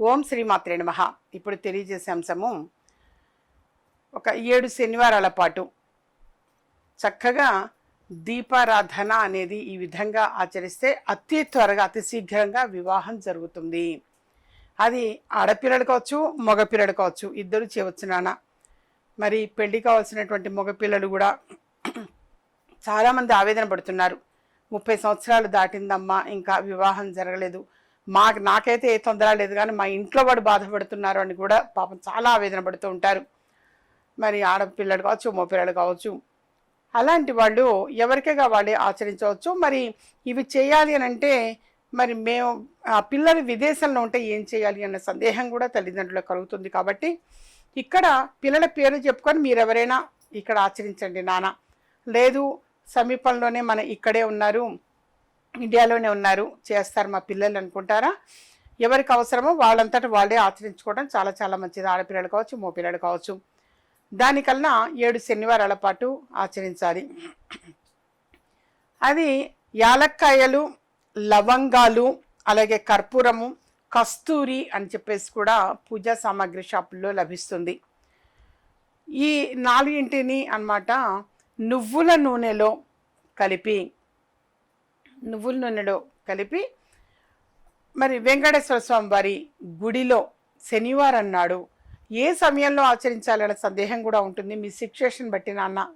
ఓం శ్రీమాత్రే నమ. ఇప్పుడు తెలియజేసే అంశము ఒక ఏడు శనివారాల పాటు చక్కగా దీపారాధన అనేది ఈ విధంగా ఆచరిస్తే అతి త్వరగా అతి శీఘ్రంగా వివాహం జరుగుతుంది. అది ఆడపిల్లలు కావచ్చు మగపిల్లలు కావచ్చు ఇద్దరు చేయవచ్చు నాన్న. మరి పెళ్ళి కావాల్సినటువంటి మగపిల్లలు కూడా చాలామంది ఆవేదన పడుతున్నారు. ముప్పై సంవత్సరాలు దాటిందమ్మా ఇంకా వివాహం జరగలేదు. మాకు నాకైతే ఏ తొందర లేదు కానీ మా ఇంట్లో వాడు బాధపడుతున్నారు అని కూడా పాపం చాలా ఆవేదన పడుతూ ఉంటారు. మరి ఆడపిల్లలు కావచ్చు మగపిల్లలు కావచ్చు అలాంటి వాళ్ళు ఎవరికైనా వాళ్ళే ఆచరించవచ్చు. మరి ఇవి చేయాలి అని అంటే మరి మేము ఆ పిల్లలు విదేశంలో ఉంటే ఏం చేయాలి అన్న సందేహం కూడా తల్లిదండ్రులకు కలుగుతుంది కాబట్టి ఇక్కడ పిల్లల పేరు చెప్పుకొని మీరు ఎవరైనా ఇక్కడ ఆచరించండి నాన్న. లేదు సమీపంలోనే మన ఇక్కడే ఉన్నారు. ఇండియాలోనే ఉన్నారు చేస్తారు మా పిల్లలు అనుకుంటారా? ఎవరికి అవసరమో వాళ్ళంతట వాళ్ళే ఆచరించుకోవడం చాలా చాలా మంచిది. ఆడపిల్లలు కావచ్చు మో పిల్లలు కావచ్చు. దానికన్నా ఏడు శనివారాల పాటు ఆచరించాలి. అది యాలక్కాయలు లవంగాలు అలాగే కర్పూరము కస్తూరి అని చెప్పేసి కూడా పూజా సామాగ్రి షాపుల్లో లభిస్తుంది. ఈ నాలుగింటిని అన్నమాట నువ్వుల నూనెలో కలిపి నువ్వుల నూనెలో కలిపి మరి వెంకటేశ్వర స్వామి వారి గుడిలో శనివారం నాడు ఏ సమయంలో ఆచరించాలనే సందేహం కూడా ఉంటుంది. మీ సిచ్యుయేషన్ బట్టి నాన్న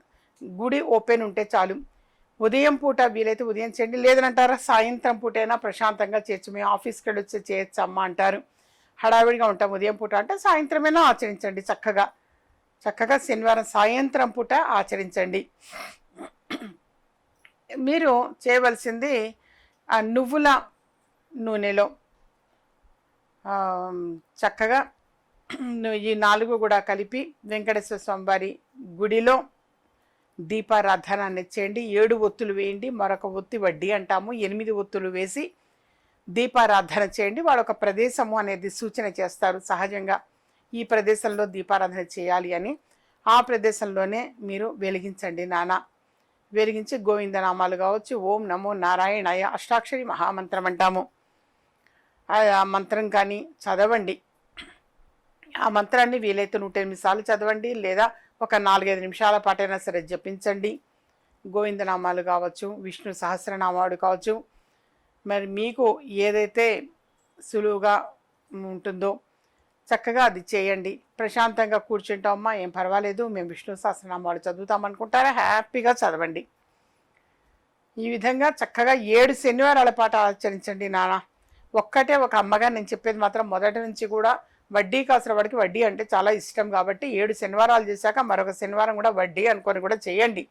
గుడి ఓపెన్ ఉంటే చాలు. ఉదయం పూట వీలైతే ఉదయం చేయండి. లేదనంటారా సాయంత్రం పూటైనా ప్రశాంతంగా చేయొచ్చు. మేము ఆఫీస్కి వెళ్ళి వచ్చి చేయొచ్చు అమ్మ అంటారు. హడావిడిగా ఉంటాం. ఉదయం పూట అంటే సాయంత్రమైనా ఆచరించండి చక్కగా. చక్కగా శనివారం సాయంత్రం పూట ఆచరించండి. మీరు చేయవలసింది ఆ నువ్వుల నూనెలో చక్కగా ఈ నాలుగు కూడా కలిపి వెంకటేశ్వర స్వామివారి గుడిలో దీపారాధనాన్ని చేయండి. ఏడు ఒత్తులు వేయండి మరొక ఒత్తి వడ్డీ అంటాము. ఎనిమిది ఒత్తులు వేసి దీపారాధన చేయండి. వాడు ఒక ప్రదేశము అనేది సూచన చేస్తారు. సహజంగా ఈ ప్రదేశంలో దీపారాధన చేయాలి అని. ఆ ప్రదేశంలోనే మీరు వెలిగించండి నానా. వెలిగించి గోవిందనామాలు కావచ్చు. ఓం నమో నారాయణాయ అష్టాక్షరి మహామంత్రం అంటాము ఆ ఆ మంత్రం కానీ చదవండి. ఆ మంత్రాన్ని వీలైతే నూట ఎనిమిది సార్లు చదవండి. లేదా ఒక నాలుగైదు నిమిషాల పాటైనా సరే జపించండి. గోవిందనామాలు కావచ్చు విష్ణు సహస్రనామాలు కావచ్చు. మరి మీకు ఏదైతే సులువుగా ఉంటుందో చక్కగా అది చేయండి. ప్రశాంతంగా కూర్చుంటామమ్మా ఏం పర్వాలేదు. మేము విష్ణు సహస్రనామాలు చదువుతాం అనుకుంటారా హ్యాపీగా చదవండి. ఈ విధంగా చక్కగా ఏడు శనివారాల పాటు ఆచరించండి నాన్న ఒక్కటే ఒక అమ్మగా నేను చెప్పేది మాత్రం మొదటి నుంచి కూడా వడ్డీ కాసిన వాడికి వడ్డీ అంటే చాలా ఇష్టం కాబట్టి ఏడు శనివారాలు చేశాక మరొక శనివారం కూడా వడ్డీ అనుకొని కూడా చేయండి.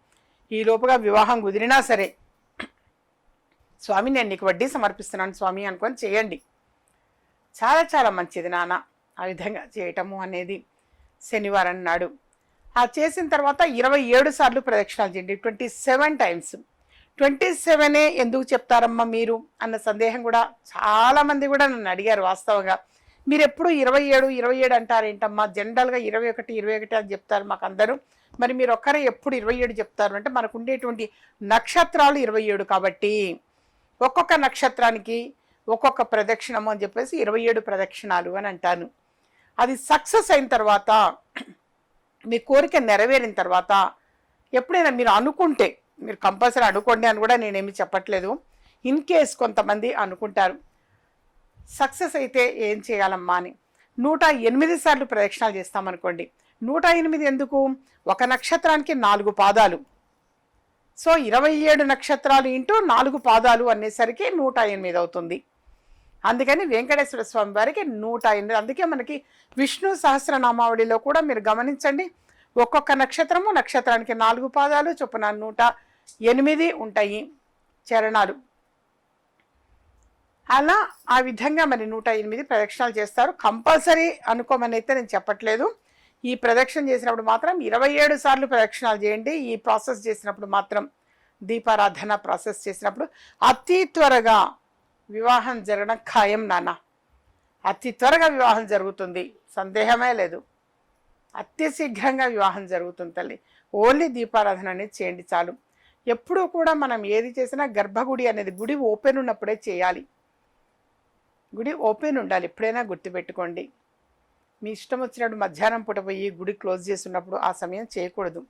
ఈ లోపుగా వివాహం కుదిరినా సరే. స్వామి నేను నీకు వడ్డీ సమర్పిస్తున్నాను స్వామి అనుకొని చేయండి. చాలా చాలా మంచిది నాన్న ఆ విధంగా చేయటము అనేది శనివారం నాడు. ఆ చేసిన తర్వాత ఇరవై ఏడు సార్లు ప్రదక్షిణాలు చేయండి. Twenty seven times. ట్వంటీ సెవెనే ఎందుకు చెప్తారమ్మా మీరు అన్న సందేహం కూడా చాలామంది కూడా నన్ను అడిగారు వాస్తవంగా. మీరు ఎప్పుడు ఇరవై ఏడు ఇరవై ఏడు అంటారేంటమ్మా జనరల్గా ఇరవై ఒకటి ఇరవై ఒకటి అని చెప్తారు మాకు అందరూ. మరి మీరు ఒక్కరే ఎప్పుడు ఇరవై ఏడు చెప్తారు అంటే మనకు ఉండేటువంటి నక్షత్రాలు ఇరవై ఏడు కాబట్టి ఒక్కొక్క నక్షత్రానికి ఒక్కొక్క ప్రదక్షిణము అని చెప్పేసి ఇరవై ఏడు ప్రదక్షిణాలు అని అంటాను. అది సక్సెస్ అయిన తర్వాత మీ కోరిక నెరవేరిన తర్వాత ఎప్పుడైనా మీరు అనుకుంటే మీరు కంపల్సరీ అనుకోండి అని కూడా నేనేమి చెప్పట్లేదు. ఇన్ కేస్ కొంతమంది అనుకుంటారు సక్సెస్ అయితే ఏం చేయాలమ్మా అని. నూట ఎనిమిది సార్లు ప్రదక్షిణాలు చేస్తామనుకోండి నూట ఎనిమిది ఎందుకు? ఒక నక్షత్రానికి నాలుగు పాదాలు. సో ఇరవై ఏడు నక్షత్రాలు ఇంటూ నాలుగు పాదాలు అనేసరికి నూట ఎనిమిది అవుతుంది. అందుకని వెంకటేశ్వర స్వామి వారికి నూట ఎనిమిది. అందుకే మనకి విష్ణు సహస్రనామావళిలో కూడా మీరు గమనించండి. ఒక్కొక్క నక్షత్రము నక్షత్రానికి నాలుగు పాదాలు చొప్పున నూట ఎనిమిది ఉంటాయి చరణాలు. అలా ఆ విధంగా మరి నూట ఎనిమిది ప్రదక్షిణాలు చేస్తారు. కంపల్సరీ అనుకోమని అయితే నేను చెప్పట్లేదు. ఈ ప్రదక్షిణ చేసినప్పుడు మాత్రం ఇరవై ఏడు సార్లు ప్రదక్షిణాలు చేయండి. ఈ ప్రాసెస్ చేసినప్పుడు మాత్రం దీపారాధన ప్రాసెస్ చేసినప్పుడు అతి త్వరగా వివాహం జరగడం ఖాయం నాన్న. అతి త్వరగా వివాహం జరుగుతుంది. సందేహమే లేదు. అతి శీఘ్రంగా వివాహం జరుగుతుంది తల్లి. ఓన్లీ దీపారాధన అనేది చేయండి చాలు. ఎప్పుడూ కూడా మనం ఏది చేసినా గర్భగుడి అనేది గుడి ఓపెన్ ఉన్నప్పుడే చేయాలి. గుడి ఓపెన్ ఉండాలి. ఎప్పుడైనా గుర్తుపెట్టుకోండి. మీ ఇష్టం వచ్చినప్పుడు మధ్యాహ్నం పూట పోయి గుడి క్లోజ్ చేస్తున్నప్పుడు ఆ సమయం చేయకూడదు.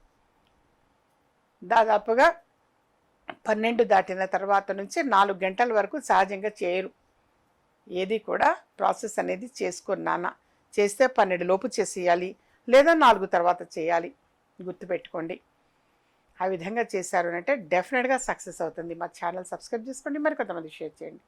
దాదాపుగా పన్నెండు దాటిన తర్వాత నుంచి నాలుగు గంటల వరకు సహజంగా చేయరు. ఏది కూడా ప్రాసెస్ అనేది చేసుకున్నానా చేస్తే పన్నెండు లోపు చేసేయాలి లేదా నాలుగు తర్వాత చేయాలి. గుర్తుపెట్టుకోండి. ఆ విధంగా చేశారు అంటే డెఫినెట్గా సక్సెస్ అవుతుంది. మా ఛానల్ సబ్స్క్రైబ్ చేసుకోండి. మరి కొంతమంది షేర్ చేయండి.